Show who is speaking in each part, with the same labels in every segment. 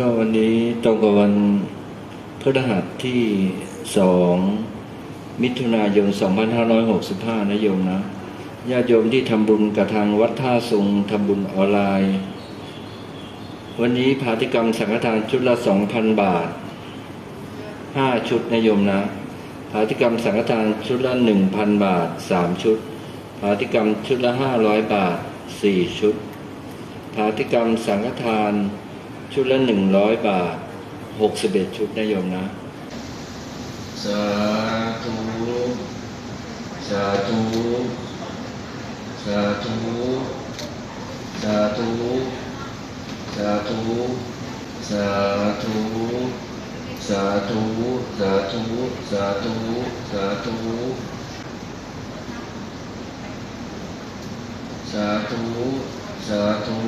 Speaker 1: ก็วันนี้ตรงกับวันพฤหัสที่สองมิถุนายน 2565 นะโยมนะญาติโยมที่ทำบุญกับทางวัดท่าสุงทำบุญออนไลน์ วันนี้พาติกรรมสังฆทานชุดละ 2,000 บาท 5 ชุดนะโยมนะพาติกรรมสังฆทานชุดละ 1,000 บาท 3 ชุดพาติกรรมชุดละ 500 บาท 4 ชุดพาติกรรมสังฆทาน ชุดละหนึ่งร้อยบาทหกสิบเอ็ดชุดนะโยมนะ สาธุ สาธุ สาธุ สาธุ สาธุ สาธุ สาธุ สาธุ สาธุ สาธุ สาธุ สาธุ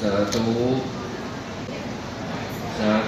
Speaker 1: สาธุ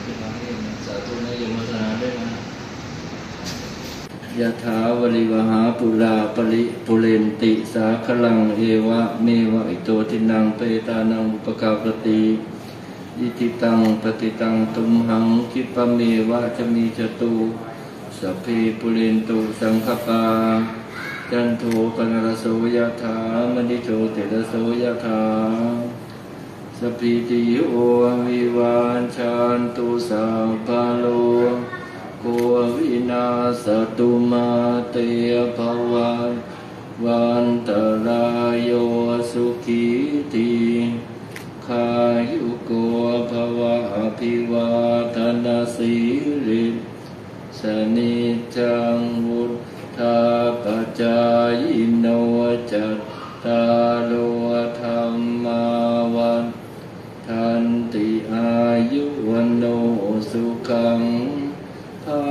Speaker 1: สวัสดีครับสาธุนะยมพัฒนาด้วยนะยะถาวริวหาปุราปริปุเรนติสาคลังเอวะเมวะอิโตทินังเปตานังอุปกาปติอิติตังปฏิตังตุมหังคิปะเมวะจะมีจตุสัพเพปุเรนตุสังคปาจันโทปนรโสยะถามณิโชติรโสยะถาสพพิติโอวิวา ตุสัพพะโลโควินาสตุมาเตภวันวันตรายโยสุขีติขายุโกภวะอภิวาทนาสีริสนิจังวุธาปจายโนจัตตาโลธรรม ทันติอายุวันโนสุขังภา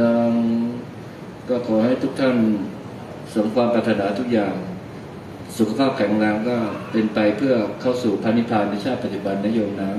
Speaker 1: ลัง ก็ขอให้ทุกท่านสมความปรารถนาทุกอย่าง สุขภาพแข็งแรงก็เป็นไปเพื่อเข้าสู่พระนิพพานในชาติปัจจุบันนะโยมนะ